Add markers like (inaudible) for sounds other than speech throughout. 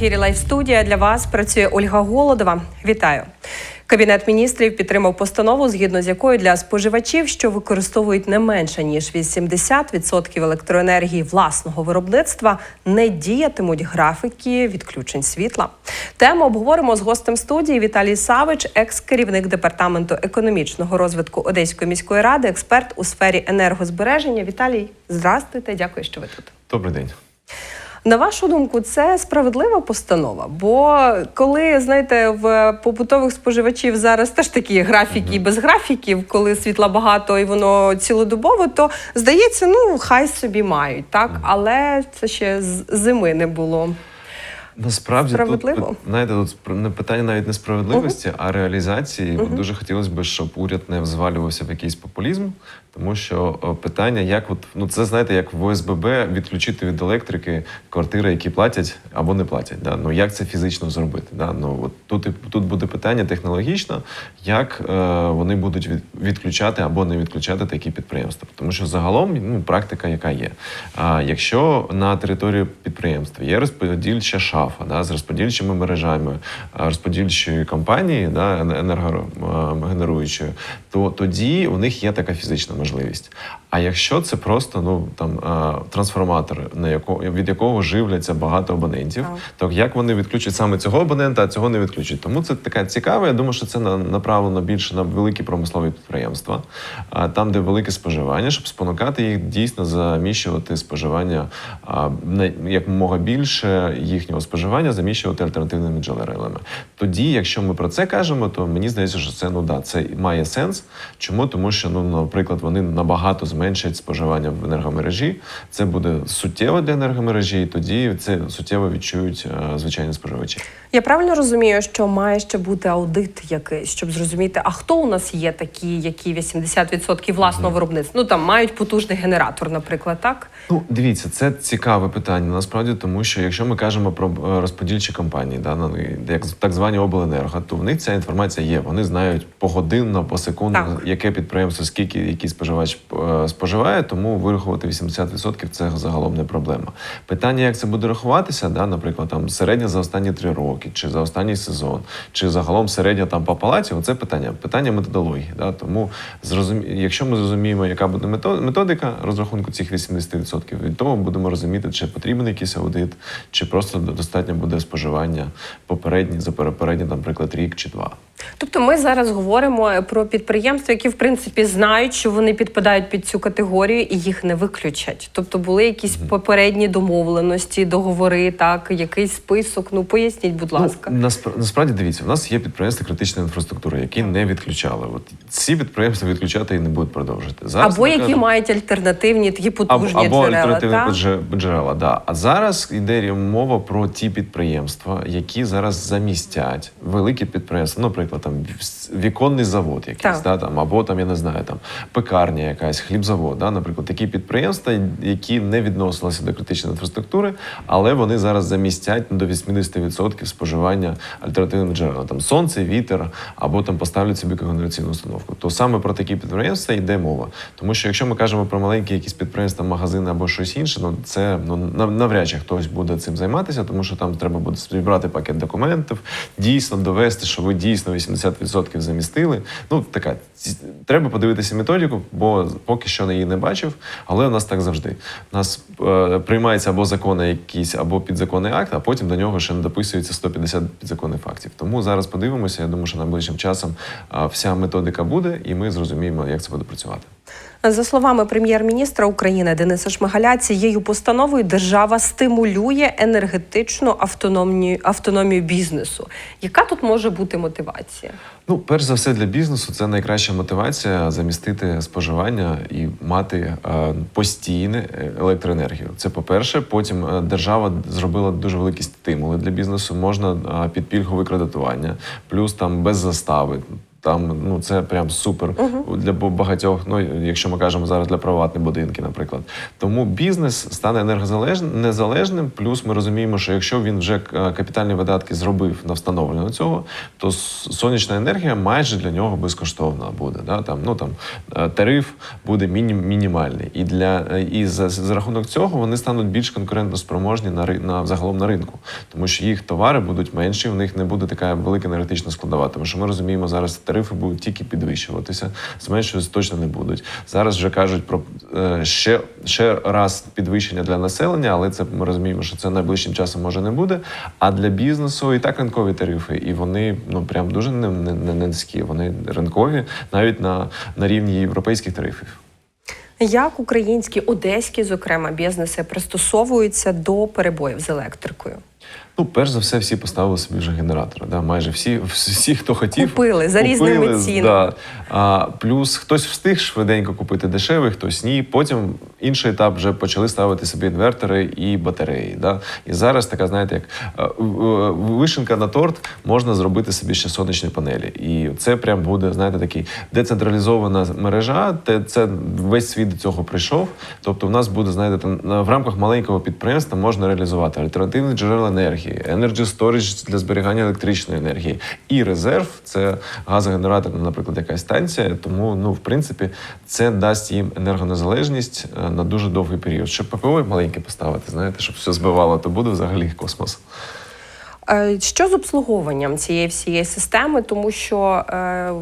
Ефірі Лайф студія для вас працює Ольга Голодова. Вітаю. Кабінет міністрів підтримав постанову, згідно з якою для споживачів, що використовують не менше ніж 80% електроенергії власного виробництва, не діятимуть графіки відключень світла. Тему обговоримо з гостем студії Віталій Савич, екс-керівник департаменту економічного розвитку Одеської міської ради, експерт у сфері енергозбереження. Віталій, здрастуйте, дякую, що ви тут. Добрий день. На вашу думку, це справедлива постанова? Бо коли знаєте, в побутових споживачів зараз теж такі графіки без графіків, коли світла багато і воно цілодобово, то здається, ну хай собі мають, так але це ще з зими не було. Насправді Справедливо? тут знаєте, тут не питання навіть не справедливості, а реалізації. От Дуже хотілося б, щоб уряд не взвалювався в якийсь популізм, тому що питання, як от ну це знаєте, як в ОСББ відключити від електрики квартири, які платять або не платять. Да? Ну як це фізично зробити? Да? Ну от тут і- тут буде питання технологічно, як е, вони будуть від, відключати або не відключати такі підприємства. Тому що загалом ну, практика, яка є. А якщо на території підприємства є розподільча шафа да, з розподільчими мережами, а, розподільчої компанії, да, енергогенеруючої, то тоді у них є така фізична можливість. А якщо це просто ну там трансформатор, на якого від якого живляться багато абонентів, то як вони відключать саме цього абонента, а цього не відключать? Тому це така цікава. Я думаю, що це на- направлено більше на великі промислові підприємства, там, де велике споживання, щоб спонукати їх дійсно заміщувати споживання а, на якомога більше їхнього споживання, заміщувати альтернативними джерелами. Тоді, якщо ми про це кажемо, то мені здається, що це ну да, це має сенс. Чому? Тому що ну, наприклад, вони набагато зменшать споживання в енергомережі. Це буде суттєво для енергомережі, і тоді це суттєво відчують е, звичайні споживачі. Я правильно розумію, що має ще бути аудит якийсь, щоб зрозуміти, а хто у нас є такі, які 80% власного виробництва? Ну там мають потужний генератор, наприклад, так? Ну, дивіться, це цікаве питання насправді, тому що якщо ми кажемо про розподільчі компанії, да, як так звані обленерго, то в них ця інформація є. Вони знають погодинно, посекундно, Так. яке підприємство, скільки який споживач е, споживає, тому вирахувати 80% це загалом не проблема. Питання, як це буде рахуватися, да, наприклад, там середня за останні три роки, чи за останній сезон, чи загалом середня там по палаті, оце питання, питання методології. Да, тому зрозумі... якщо ми зрозуміємо, яка буде мето- методика розрахунку цих 80%, від того будемо розуміти, чи потрібен якийсь аудит, чи просто достатньо буде споживання попередні за перепередні, наприклад, рік чи два. Тобто ми зараз говоримо про підприємства, які в принципі знають, що вони підпадають під цю категорію і їх не виключать. Тобто були якісь попередні домовленості, договори, так, якийсь список. Ну поясніть, будь ласка. Ну, наспра- насправді дивіться, в нас є підприємства критичної інфраструктури, які не відключали. От ці підприємства відключати і не будуть продовжувати. Зараз Або які кажемо- мають альтернативні такі потужні або джерела. альтернативні джерела. Да. А зараз йде мова про ті підприємства, які зараз замістять великі підприємства, наприклад, там віконний завод, якийсь, Так. да, там, або там, я не знаю, там пекарня якась, хлібзавод. Да, наприклад, такі підприємства, які не відносилися до критичної інфраструктури, але вони зараз замістять до 80% споживання альтернативним джерелам. Там сонце, вітер, або там поставлять собі когенераційну установку. То саме про такі підприємства йде мова. Тому що якщо ми кажемо про маленькі якісь підприємства, магазини або щось інше, ну це ну нав- навряд чи хтось буде цим займатися, тому що там треба буде зібрати пакет документів, дійсно довести, що ви дійсно 80% замістили. Ну така треба подивитися методику, бо поки що її не бачив. Але у нас так завжди. У нас е, приймається або закони якісь, або підзаконний акт, а потім до нього ще не дописується 150 підзаконних фактів. Тому зараз подивимося. Я думаю, що найближчим часом вся методика буде, і ми зрозуміємо, як це буде працювати. За словами прем'єр-міністра України Дениса Шмигаля, цією постановою держава стимулює енергетичну автономію, автономію бізнесу. Яка тут може бути мотивація? Ну, перш за все, для бізнесу це найкраща мотивація замістити споживання і мати е, постійне е, електроенергію. Це по-перше. Потім е, держава зробила дуже великі стимули для бізнесу. Можна під пільгове кредитування, плюс там без застави. Там ну це прям супер для багатьох. Ну якщо ми кажемо зараз для приватних будинки, наприклад. Тому бізнес стане енергозалежним незалежним. Плюс ми розуміємо, що якщо він вже е, капітальні видатки зробив на встановлення цього, то сонячна енергія майже для нього безкоштовна буде. Да? Там ну там е, тариф буде міні, мінімальний, і для е, і за, за рахунок цього вони стануть більш конкурентоспроможні на на загалом на ринку, тому що їх товари будуть менші, у них не буде така велика енергетична складова. Тому що ми розуміємо, зараз тарифи будуть тільки підвищуватися, зменшуватися точно не будуть. Зараз вже кажуть про е, ще, ще раз підвищення для населення, але це ми розуміємо, що це найближчим часом може не буде. А для бізнесу і так ринкові тарифи, і вони ну прям дуже не, не, не низькі. Вони ринкові навіть на, на рівні європейських тарифів. Як українські, одеські, зокрема, бізнеси пристосовуються до перебоїв з електрикою? Ну, перш за все, всі поставили собі вже генератори. Да? Майже всі, всі, хто хотів, Купили за різними цінами. Да. А, плюс хтось встиг швиденько купити дешевий, хтось ні. Потім інший етап вже почали ставити собі інвертори і батареї. Да? І зараз така, знаєте, як е, вишенка на торт можна зробити собі ще сонячні панелі. І це прям буде, знаєте, такий децентралізована мережа. Те це весь світ до цього прийшов. Тобто, в нас буде, знаєте, там в рамках маленького підприємства можна реалізувати альтернативні джерела енергії, energy storage для зберігання електричної енергії і резерв це газогенератор, наприклад, якась станція. Тому, ну, в принципі, це дасть їм енергонезалежність е, на дуже довгий період. Щоб ППО маленьке поставити, знаєте, щоб все збивало, то буде взагалі космос. Е, Що з обслуговуванням цієї всієї системи? Тому що е,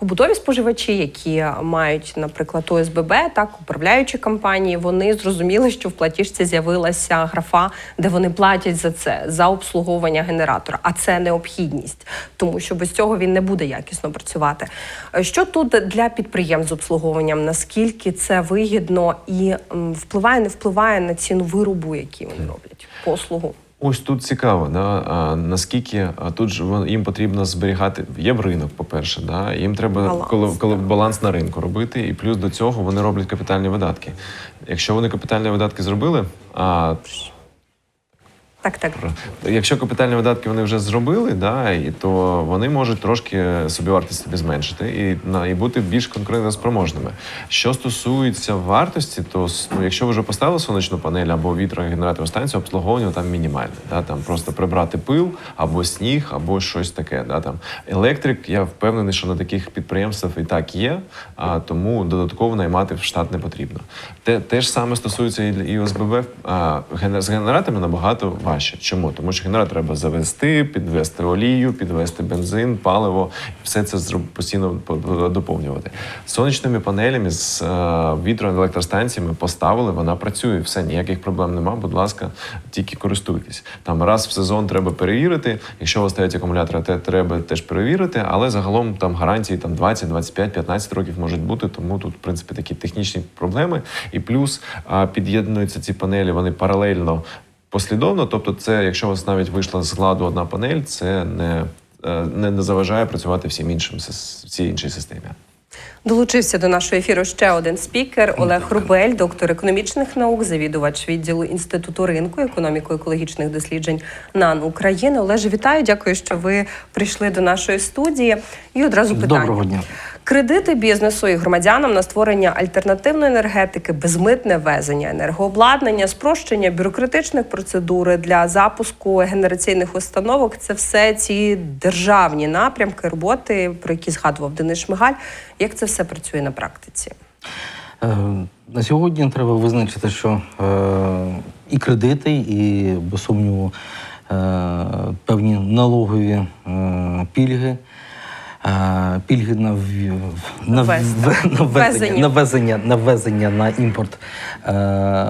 побутові споживачі, які мають, наприклад, ОСББ, так управляючі компанії, вони зрозуміли, що в платіжці з'явилася графа, де вони платять за це за обслуговування генератора. А це необхідність, тому що без цього він не буде якісно працювати. Е, Що тут для підприємств з обслуговуванням? Наскільки це вигідно і впливає, не впливає на ціну виробу, який вони роблять послугу? Ось тут цікаво, да? а, наскільки а, тут ж їм потрібно зберігати. Є ринок, по-перше, да? їм треба Баланс, коли, коли баланс на ринку робити, і плюс до цього вони роблять капітальні видатки. Якщо вони капітальні видатки зробили, а Так, так. Якщо капітальні видатки вони вже зробили, да, і то вони можуть трошки собівартість собі зменшити і, на, і бути більш конкурентоспроможними. Що стосується вартості, то ну, якщо ви вже поставили сонячну панель або вітрогенераторну станцію, обслуговування там мінімальне. Да, там просто прибрати пил або сніг, або щось таке. Да, там. Електрик, я впевнений, що на таких підприємствах і так є, а тому додатково наймати в штат не потрібно. Те, те ж саме стосується і, і ОСББ. А, з генераторами набагато. Чому? Тому що генератор треба завести, підвести олію, підвести бензин, паливо, все це постійно по- по- доповнювати. Сонячними панелями, з е, вітроелектростанціями поставили, вона працює. Все, ніяких проблем нема. Будь ласка, тільки користуйтесь. Там раз в сезон треба перевірити. Якщо у вас стоять акумулятори, те треба теж перевірити, але загалом там гарантії там 20, 25, 15 років можуть бути. Тому тут, в принципі, такі технічні проблеми. І плюс під'єднуються ці панелі, вони паралельно послідовно. Тобто, це, якщо у вас навіть вийшла з ладу одна панель, це не, е, не, не заважає працювати всім іншим всій іншій системі. Долучився до нашого ефіру ще один спікер Олег Рубель, доктор економічних наук, завідувач відділу інституту ринку економіко-екологічних досліджень НАН України. Олеже, вітаю. Дякую, що ви прийшли до нашої студії. І одразу питання. Доброго дня. Кредити бізнесу і громадянам на створення альтернативної енергетики, безмитне ввезення енергообладнання, спрощення бюрократичних процедур для запуску генераційних установок це все ці державні напрямки роботи, про які згадував Денис Шмигаль. Як це все працює на практиці? Е, На сьогодні треба визначити, що е, і кредити, і без сумніву е, певні налогові пільги. Пільги на, на, Ввезення. в- на, Ввезення. ввезення, на, ввезення, на ввезення на імпорт е,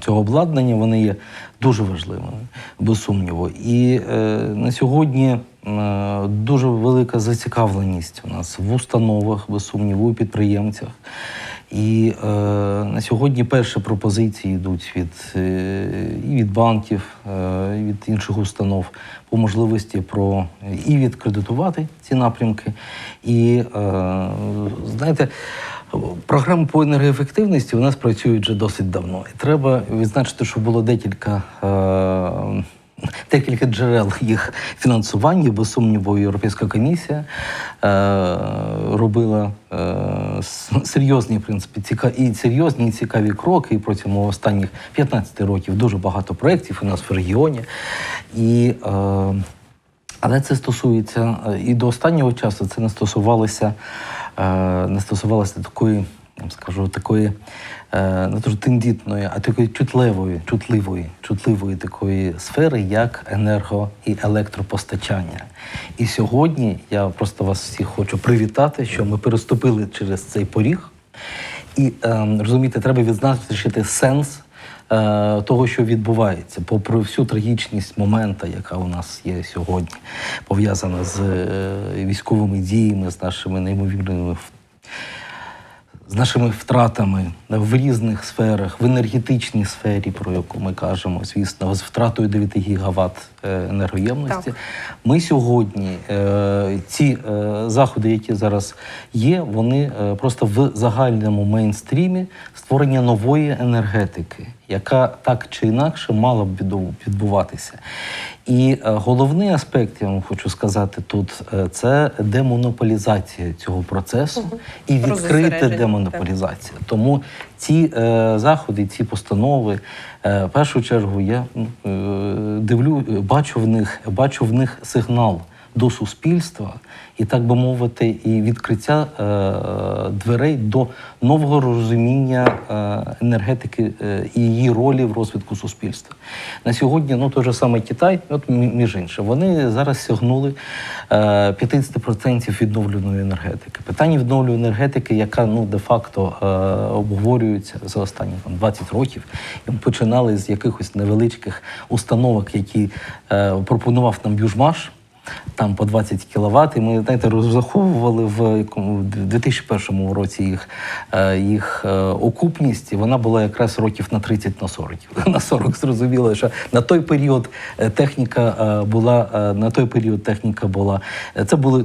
цього обладнання вони є дуже важливими, без сумніву. І е, на сьогодні е, дуже велика зацікавленість у нас в установах, без сумніву, у підприємцях. І е, на сьогодні перші пропозиції йдуть від, е, і від банків, е, і від інших установ по можливості про і відкредитувати ці напрямки. І е, знаєте, програми по енергоефективності у нас працюють вже досить давно. І треба відзначити, що було декілька. Е, декілька джерел їх фінансування. Без сумніву, Європейська комісія е, робила е, серйозні, в принципі, ціка, і серйозні і цікаві кроки. Протягом останніх 15 років дуже багато проєктів у нас в регіоні. І, е, але це стосується е, і до останнього часу це не стосувалося, е, не стосувалося такої, скажу, такої е, не що тендітної, а такої чутливої, чутливої, чутливої такої сфери, як енерго і електропостачання. І сьогодні я просто вас всіх хочу привітати, що ми переступили через цей поріг. І е, розумієте, треба відзначити сенс е, того, що відбувається, попри всю трагічність моменту, яка у нас є сьогодні, пов'язана з е, військовими діями, з нашими неймовірними з нашими втратами в різних сферах, в енергетичній сфері, про яку ми кажемо, звісно, з втратою 9 гігават е, енергоємності. Так. Ми сьогодні е, ці е, заходи, які зараз є, вони просто в загальному мейнстрімі створення нової енергетики, яка так чи інакше мала б відбуватися. І е, головний аспект, я вам хочу сказати тут, е, це демонополізація цього процесу і Розосередження, демонополізація. Тому ці е, заходи, ці постанови, е, в першу чергу, я е, дивлю, бачу в них, бачу в них сигнал до суспільства, і так би мовити, і відкриття е, дверей до нового розуміння е, енергетики е, і її ролі в розвитку суспільства. На сьогодні, ну той же самий Китай, от між іншим, вони зараз сягнули е, 50% відновленої енергетики. Питання відновленої енергетики, яка ну де-факто е, обговорюється за останні там 20 років. І ми починали з якихось невеличких установок, які е, пропонував нам Южмаш там по 20 кВт. І ми знаєте, розраховували в 2001 році їх, е, їх е, окупність, і вона була якраз років на 30 на 40. (laughs) На 40 зрозуміло, що на той період е, техніка була на той період техніка була. Це були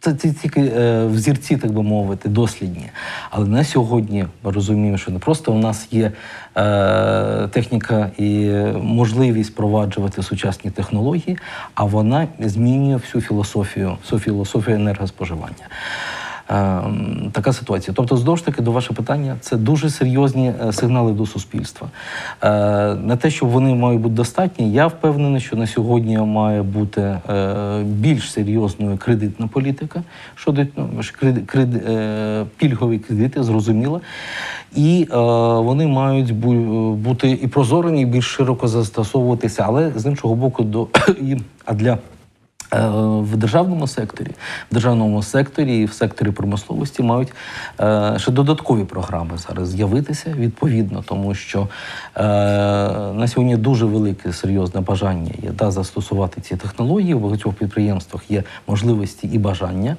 це, тільки взірці, так би мовити, дослідні. Але на сьогодні ми розуміємо, що не просто у нас є техніка і можливість впроваджувати сучасні технології, а вона змінює всю філософію, всю філософію енергоспоживання. Ем, така ситуація. Тобто, знову ж таки, до вашого питання, це дуже серйозні е, сигнали до суспільства. Е, на те, що вони мають бути достатні, я впевнений, що на сьогодні має бути е, більш серйозною кредитна політика щодо ну, е, пільгові кредити, зрозуміло. І е, вони мають бу- бути і прозорими, і більш широко застосовуватися, але з іншого боку, до (coughs) і, а для В державному секторі, в державному секторі і в секторі промисловості мають е, ще додаткові програми зараз з'явитися відповідно, тому що е, на сьогодні дуже велике серйозне бажання є да, застосувати ці технології. В багатьох підприємствах є можливості і бажання.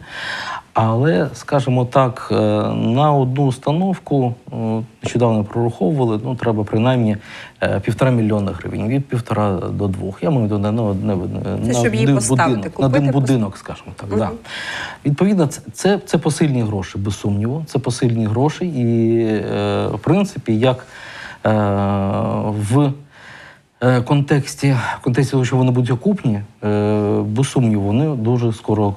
Але, скажімо так, е, на одну установку е, нещодавно прораховували, ну треба принаймні е, півтора мільйона гривень, від півтора до двох. Я маю до на одне Це на щоб її один поставити, будинок, на один будинок, скажімо так. Да. Відповідно, це, це, це посильні гроші, без сумніву. Це посильні гроші, і в принципі, як в контексті, в контексті того, що вони будуть окупні, е, без сумніву, вони дуже скоро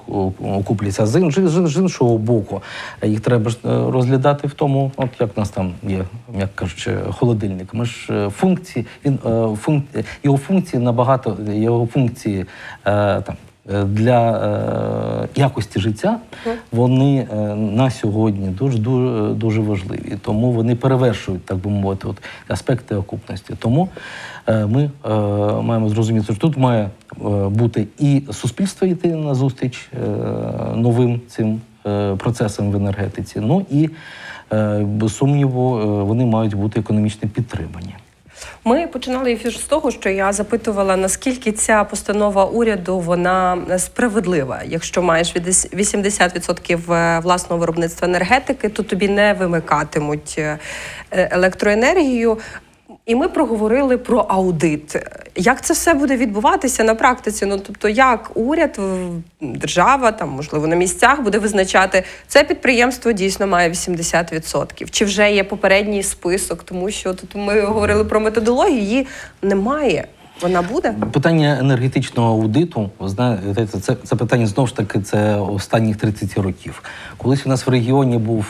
окупляться. З, ін- з, з іншого боку, їх треба ж е, розглядати в тому, от як у нас там є, як кажучи, холодильник. Ми ж е, функції, він е, функ, його функції набагато, його функції е, там. Е, Для е, якості життя вони е, на сьогодні дуже дуже дуже важливі, тому вони перевершують, так би мовити, от аспекти окупності. Тому ми маємо зрозуміти, що тут має бути і суспільство йти на зустріч новим цим процесам в енергетиці. Ну і без сумніву вони мають бути економічно підтримані. Ми починали ефір з того, що я запитувала, наскільки ця постанова уряду вона справедлива. Якщо маєш від 80% власного виробництва енергетики, то тобі не вимикатимуть е, електроенергію. І ми проговорили про аудит. Як це все буде відбуватися на практиці? Ну тобто, як уряд, держава, там можливо на місцях буде визначати це підприємство дійсно має 80%. Чи вже є попередній список, тому що тут ми говорили про методологію, її немає. Вона буде? Питання енергетичного аудиту, знаєте, це, це питання знову ж таки це останніх 30 років. Колись у нас в регіоні був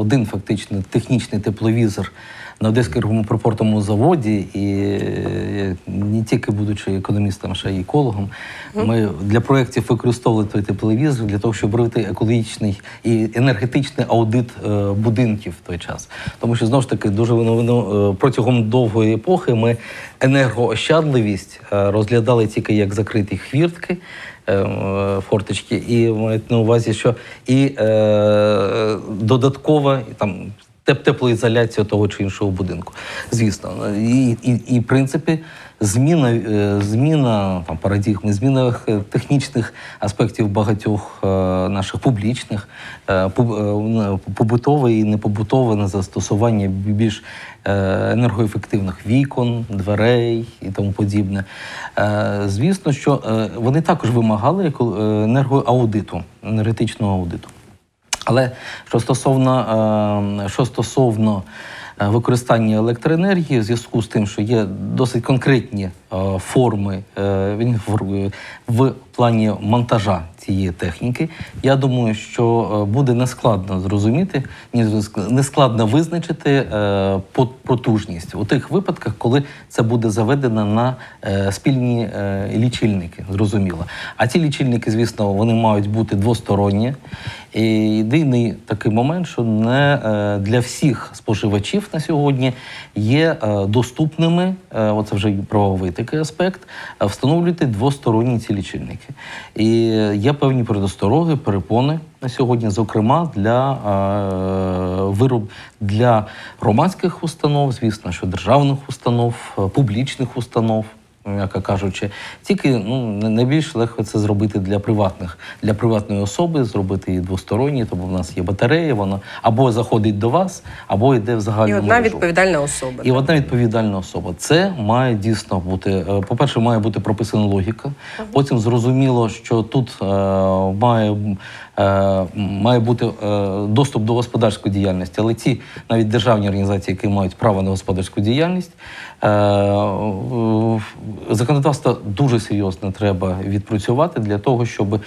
один фактично технічний тепловізор на Одеському припортовому заводі, і е, не тільки будучи економістом, ще й екологом, ми для проєктів використовували той тепловізор для того, щоб робити екологічний і енергетичний аудит е, будинків в той час. Тому що знову ж таки дуже воно, е, протягом довгої епохи ми енергоощадливість розглядали тільки як закриті хвіртки. Форточки, і мають на увазі, що і е, додаткова там теплоізоляція того чи іншого будинку. Звісно, і, і, і в принципі, зміна, е, зміна там, парадігми, зміна е, технічних аспектів багатьох е, наших публічних, побутове і непобутове на застосування більш енергоефективних вікон, дверей і тому подібне. Звісно, що вони також вимагали енергоаудиту, енергетичного аудиту. Але що стосовно, е, що стосовно е, використання електроенергії, в зв'язку з тим, що є досить конкретні е, форми е, в плані монтажа цієї техніки, я думаю, що е, буде нескладно зрозуміти, нескладно визначити е, потужність у тих випадках, коли це буде заведено на е, спільні лічильники, зрозуміло. А ці лічильники, звісно, вони мають бути двосторонні. І єдиний такий момент, що не для всіх споживачів на сьогодні є доступними, оце вже правовий такий аспект, встановлювати двосторонні ці лічильники. І є певні предостороги, перепони на сьогодні, зокрема для е, вироб для громадських установ, звісно, що державних установ, е, публічних установ м'яко кажучи, тільки ну найбільш легко це зробити для приватних, для приватної особи, зробити її двосторонні, тому в нас є батарея, вона або заходить до вас, або йде в І загальну одна мережу. відповідальна особа. І одна відповідальна особа. Це має дійсно бути. е, По-перше, має бути прописана логіка. Потім зрозуміло, що тут е, має, е, має бути е, доступ до господарської діяльності. Але ці навіть державні організації, які мають право на господарську діяльність, е, законодавство дуже серйозно треба відпрацювати для того, щоб е,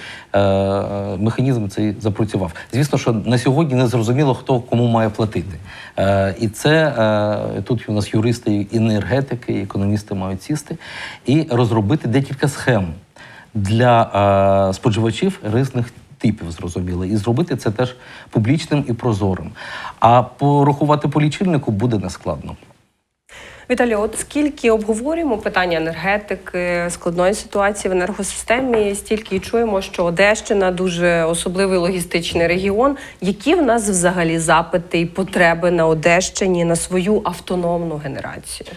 механізм цей запрацював. Звісно, що на сьогодні не зрозуміло, хто кому має платити. Е, і це е, тут у нас юристи, енергетики, і економісти мають сісти і розробити декілька схем для е, споживачів різних типів, зрозуміло, і зробити це теж публічним і прозорим. А порахувати по лічильнику буде нескладно. Віталій, от скільки обговорюємо питання енергетики, складної ситуації в енергосистемі, стільки і чуємо, що Одещина дуже особливий логістичний регіон. Які в нас взагалі запити і потреби на Одещині на свою автономну генерацію?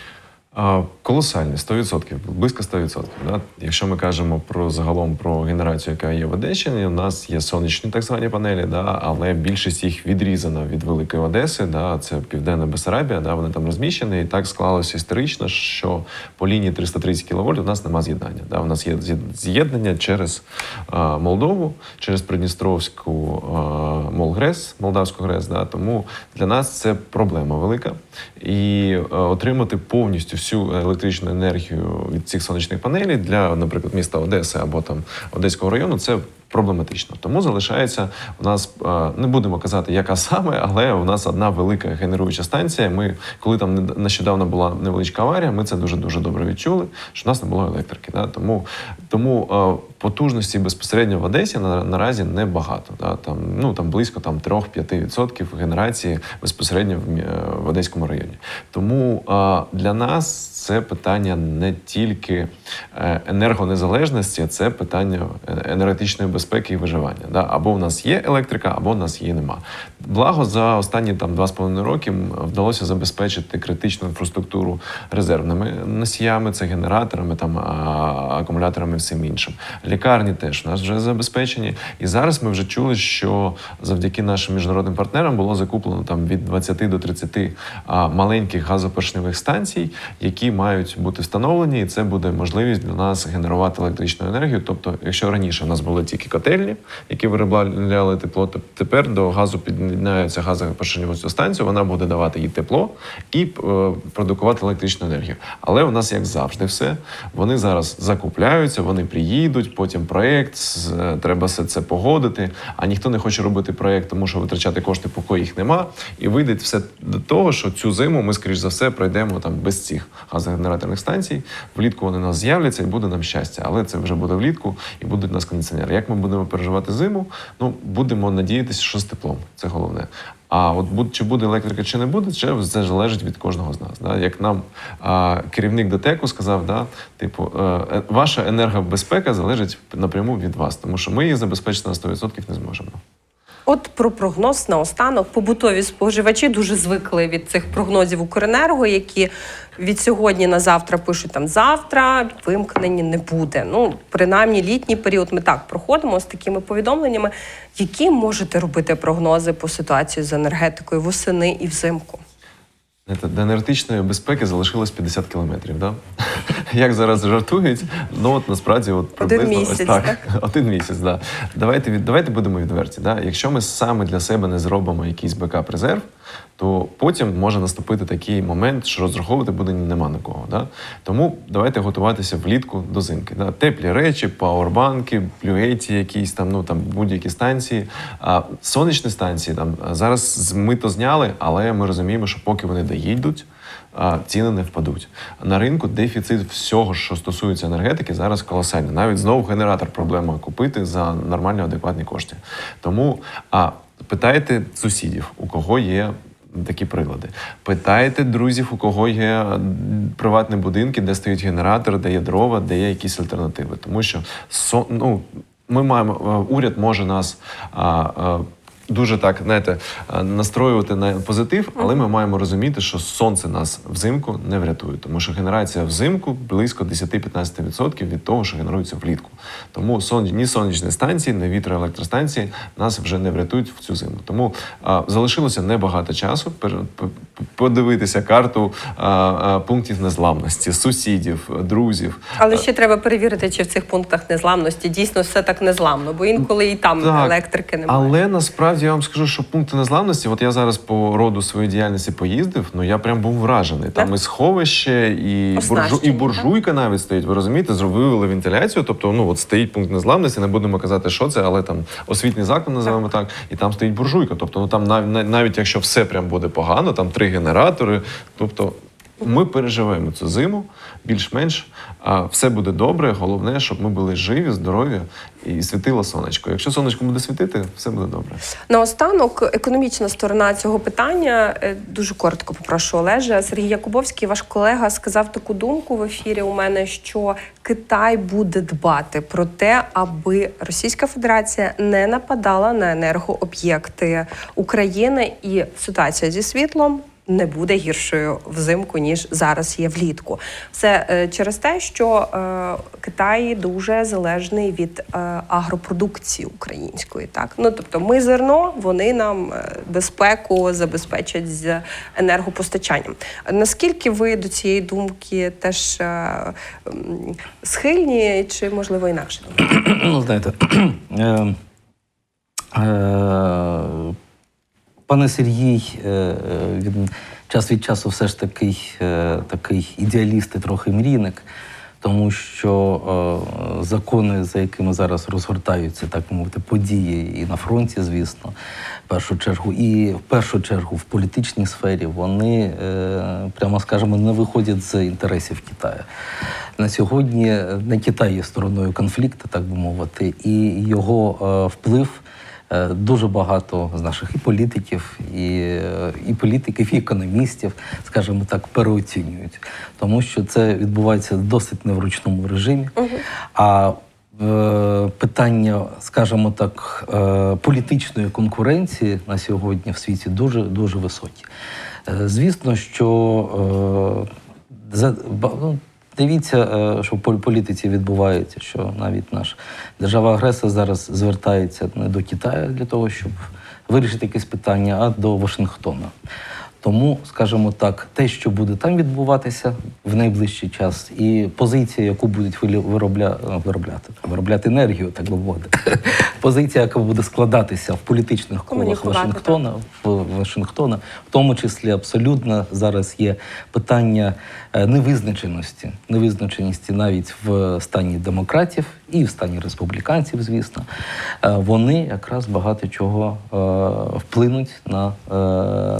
А, Колосальні 100%, близько 100%. Да? Якщо ми кажемо про загалом про генерацію, яка є в Одещині, у нас є сонячні так звані панелі, да? але більшість їх відрізана від Великої Одеси. Да? Це Південна Бесарабія, да? вони там розміщені. І так склалося історично, що по лінії 330 кВт у нас нема з'єднання. Да? У нас є з'єднання через а, Молдову, через Придністровську а, Молгрес, Молдавську ГРЕС. Да? Тому для нас це проблема велика. І е, отримати повністю всю електричну енергію від цих сонячних панелей для, наприклад, міста Одеси або там Одеського району, це проблематично. Тому залишається у нас е, не будемо казати, яка саме, але у нас одна велика генеруюча станція. Ми, коли там нещодавно була невеличка аварія, ми це дуже дуже добре відчули, що у нас не було електрики. Да? Тому, тому е, потужності безпосередньо в Одесі на, наразі небагато. Да? Там, ну, там близько там, 3-5% генерації безпосередньо в, е, в Одеському районі. Тому для нас це питання не тільки е, енергонезалежності, це питання е- енергетичної безпеки і виживання. Да? Або в нас є електрика, або в нас її нема. Благо за останні там 2,5 роки вдалося забезпечити критичну інфраструктуру резервними носіями, це генераторами, там акумуляторами, всім іншим. Лікарні теж у нас вже забезпечені. І зараз ми вже чули, що завдяки нашим міжнародним партнерам було закуплено там від 20 до 30 маленьких газопоршневих станцій, які мають бути встановлені, і це буде можливість для нас генерувати електричну енергію. Тобто, якщо раніше у нас були тільки котельні, які виробляли тепло, то тепер до газопід- під'єднається газопоширювальну станцію, вона буде давати їй тепло і е, продукувати електричну енергію. Але у нас, як завжди, все. Вони зараз закупляються, вони приїдуть, потім проєкт, з- е, треба все це погодити. А ніхто не хоче робити проєкт, тому що витрачати кошти, поки їх нема. І вийде все до того, що цю зиму ми, скоріш за все, пройдемо там без цих газогенераторних станцій. Влітку вони у нас з'являться і буде нам щастя. Але це вже буде влітку і будуть у нас кондиціонери. Як ми будемо переживати зиму? Ну будемо надіятися, що з теплом. Це головне. А от чи буде електрика, чи не буде, це залежить від кожного з нас. Да? Як нам а, керівник ДТЕКу сказав, да, типу, е, е, ваша енергобезпека залежить напряму від вас, тому що ми її забезпечити на 100% не зможемо. От про прогноз наостанок. Побутові споживачі дуже звикли від цих прогнозів Укренерго, які від сьогодні на завтра пишуть там завтра вимкнені не буде. Ну, принаймні, літній період ми так проходимо з такими повідомленнями. Які можете робити прогнози по ситуації з енергетикою восени і взимку? До енергетичної безпеки залишилось 50 кілометрів. Да? Як зараз жартують, ну от насправді от приблизно місяць, ось так. (laughs) Один місяць, да. Давайте, давайте будемо відверті. Да? Якщо ми саме для себе не зробимо якийсь бекап-резерв, то потім може наступити такий момент, що розраховувати буде нема на кого. Да? Тому давайте готуватися влітку до зимки. Да? Теплі речі, пауербанки, плюеті, якісь там, ну там будь-які станції. А сонячні станції там зараз ми то зняли, але ми розуміємо, що поки вони доїдуть, ціни не впадуть. На ринку дефіцит всього, що стосується енергетики, зараз колосальний. Навіть знову генератор проблема купити за нормальні адекватні кошти. Тому а, питайте сусідів, у кого є. Такі прилади. Питайте друзів, у кого є приватні будинки, де стоїть генератор, де є дрова, де є якісь альтернативи. Тому що ну, ми маємо, е, уряд може нас а, дуже так, знаєте, настроювати на позитив, але ми маємо розуміти, що сонце нас взимку не врятує, тому що генерація взимку близько 10-15% від того, що генерується влітку. Тому сон, ні сонячні станції, ні вітроелектростанції нас вже не врятують в цю зиму. Тому а, залишилося небагато часу подивитися карту а, а, пунктів незламності, сусідів, друзів. Але ще треба перевірити, чи в цих пунктах незламності дійсно все так незламно, бо інколи і там Так, електрики немає. Але насправді я вам скажу, що пункти незламності, от я зараз по роду своєї діяльності поїздив, ну я прям був вражений. Там Так? і сховище, і, буржу, і так? буржуйка навіть стоїть. Ви розумієте, зробили вентиляцію. Тобто, ну от стоїть пункт незламності, не будемо казати, що це, але там освітній заклад називаємо так. і там стоїть буржуйка. Тобто, ну там нав- нав- навіть якщо все прям буде погано, там три генератори. Тобто. Ми переживемо цю зиму більш-менш, а все буде добре. Головне, щоб ми були живі, здорові і світило сонечко. Якщо сонечко буде світити, все буде добре. Наостанок, економічна сторона цього питання. Е, Дуже коротко попрошу Олеже. Сергій Якубовський, ваш колега, сказав таку думку в ефірі у мене, що Китай буде дбати про те, аби Російська Федерація не нападала на енергооб'єкти України, і ситуація зі світлом. Не буде гіршою взимку ніж зараз є влітку. Це е, через те, що е, Китай дуже залежний від е, агропродукції української. Так ну тобто, ми зерно, вони нам безпеку забезпечать з енергопостачанням. Наскільки ви до цієї думки теж схильні, чи можливо інакше? Ну, знаєте, (clears throat) е, е, пане Сергій, е, е, він час від часу все ж таки е, такий ідеаліст і трохи мрійник, тому що закони, за якими зараз розгортаються, так мовити, події і на фронті, звісно, в першу чергу, і в першу чергу в політичній сфері, вони, прямо скажемо, не виходять з інтересів Китаю. На сьогодні не Китай є стороною конфлікту, так би мовити, і його вплив дуже багато з наших і політиків, і, е, і політиків, і економістів, скажімо так, переоцінюють, тому що це відбувається досить не в ручному режимі. А е, питання, скажімо так, е, політичної конкуренції на сьогодні в світі дуже дуже високі. Е, Звісно, що е, ну, дивіться, е, що в пол- політиці відбувається, що навіть наш держава-агресор зараз звертається не до Китаю для того, щоб вирішити якесь питання, а до Вашингтона. Тому, скажімо так, те, що буде там відбуватися в найближчий час, і позиція, яку будуть виробля... виробляти, виробляти енергію, так би мовити, (laughs) позиція, яка буде складатися в політичних колах Вашингтона, в Вашингтона, в тому числі абсолютно зараз є питання е, невизначеності, невизначеності навіть в стані демократів і в стані республіканців, звісно. Е, Вони якраз багато чого е, вплинуть на, е,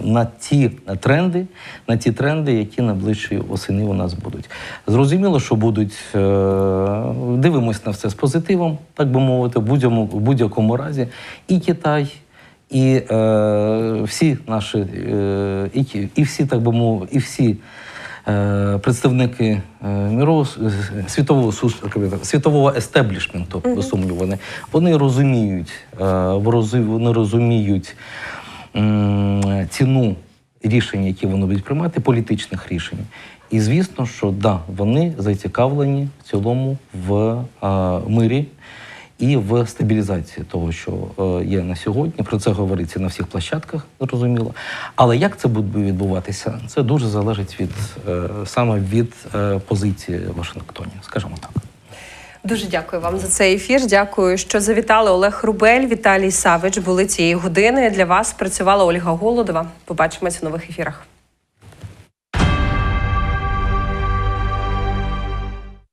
на ті тренди, на ті тренди, які найближчої осени у нас будуть. Зрозуміло, що будуть е, дивимось на все з позитивом, так би мовити, в будь-якому, будь-якому разі, і Китай. І е, всі наші, е, і, і всі, так би мовити, і всі е, представники е, мірового світового би так, світового естеблішменту, сумніву, вони, вони розуміють, е, вони розуміють ціну рішень, які вони будуть приймати, політичних рішень. І звісно, що да, вони зацікавлені в цілому в е, мирі і в стабілізації того, що е, є на сьогодні. Про це говориться на всіх площадках, зрозуміло. Але як це буде відбуватися, це дуже залежить від е, саме від е, позиції Вашингтоні, скажімо так. Дуже дякую вам за цей ефір. Дякую, що завітали Олег Рубель, Віталій Савич. Були цієї години. Для вас працювала Ольга Голодова. Побачимось в нових ефірах.